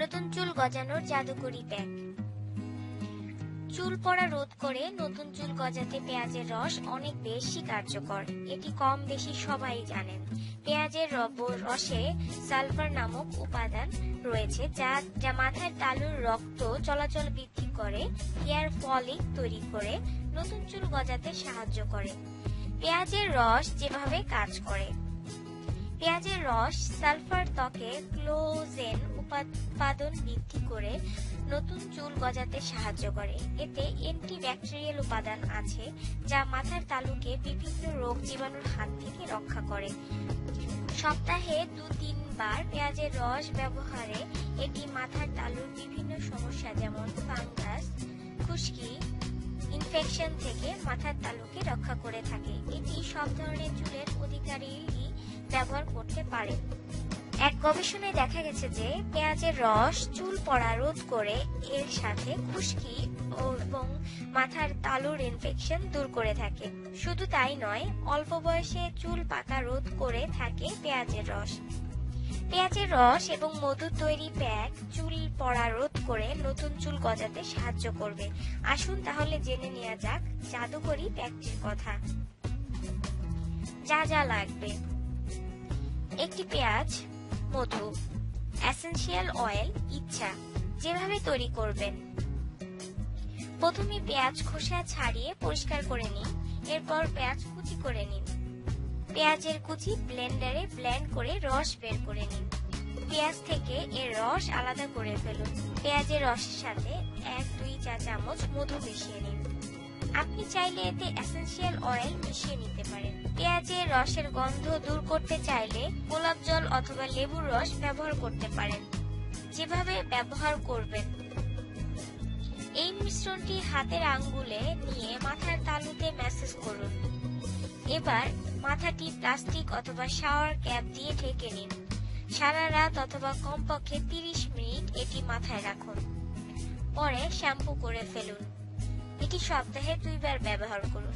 নতুন চুল গজানোর জাদুকরি প্যাক চুল পড়া রোধ করে নতুন চুল গজাতে পেঁয়াজের রস অনেক বেশি কার্যকর। এটি কম বেশি সবাই জানেন। পেঁয়াজের রসে সালফার নামক উপাদান রয়েছে যা যা মাথার তালুর রক্ত চলাচল বৃদ্ধি করে, হেয়ার ফলিক তৈরি করে, নতুন চুল গজাতে সাহায্য করে। পেঁয়াজের রস যেভাবে কাজ করে পেঁয়াজের রস, সালফার ত্বকে ক্লোজেন উৎপাদন বৃদ্ধি করে নতুন চুল গজাতে সাহায্য করে। এতে অ্যান্টিব্যাকটেরিয়াল উপাদান আছে যা মাথার তালুকে বিভিন্ন রোগ জীবাণুর হাত থেকে রক্ষা করে। সপ্তাহে দু তিনবার পেঁয়াজের রস ব্যবহারে এটি মাথার তালুর বিভিন্ন সমস্যা যেমন ফাঙ্গাস, খুশকি, ইনফেকশন থেকে মাথার তালুকে রক্ষা করে থাকে। এটি সব ধরনের চুলের অধিকারী ব্যবহার করতে পারে। এক গবেষণায় দেখা গেছে যে, পেঁয়াজের রস চুল পড়া রোধ করে এর সাথে খুশকি এবং মাথার তালুর ইনফেকশন দূর করে থাকে। শুধু তাই নয়, অল্প বয়সে চুল পাকা রোধ করে থাকে পেঁয়াজের রস। পেঁয়াজের রস এবং মধু তৈরি প্যাক চুল পড়া রোধ করে নতুন চুল গজাতে সাহায্য করবে। আসুন তাহলে জেনে নেওয়া যাক জাদুকরি প্যাকটির কথা। যা যা লাগবে। একটি পেঁয়াজ, মধু এসেনশিয়াল অয়েল ইচ্ছা, যেভাবে তৈরি করবেন। প্রথমে পেঁয়াজ খোসা ছাড়িয়ে পরিষ্কার করে নিন, এরপর পেঁয়াজ কুচি করে নিন। পেঁয়াজের কুচি ব্লেন্ডারে ব্লেন্ড করে রস বের করে নিন। পেঁয়াজ থেকে এর রস আলাদা করে ফেলুন। পেঁয়াজের রসের সাথে এক, দুই, চা চামচ মধু মিশিয়ে নিন। আপনি চাইলে এতে এসেনশিয়াল অয়েল মিশিয়ে নিতে পারেন। পেঁয়াজের রসের গন্ধ দূর করতে চাইলে গোলাপ জল অথবা লেবুর রস ব্যবহার করতে পারেন। যেভাবে ব্যবহার করবেন। এই মিশ্রণটি হাতের আঙ্গুলে নিয়ে মাথার তালুতে ম্যাসেজ করুন। এবার মাথাটি প্লাস্টিক অথবা শাওয়ার ক্যাপ দিয়ে ঢেকে নিন। সারা রাত অথবা কমপক্ষে তিরিশ মিনিট এটি মাথায় রাখুন। পরে শ্যাম্পু করে ফেলুন। এটি সপ্তাহে দুইবার ব্যবহার করুন।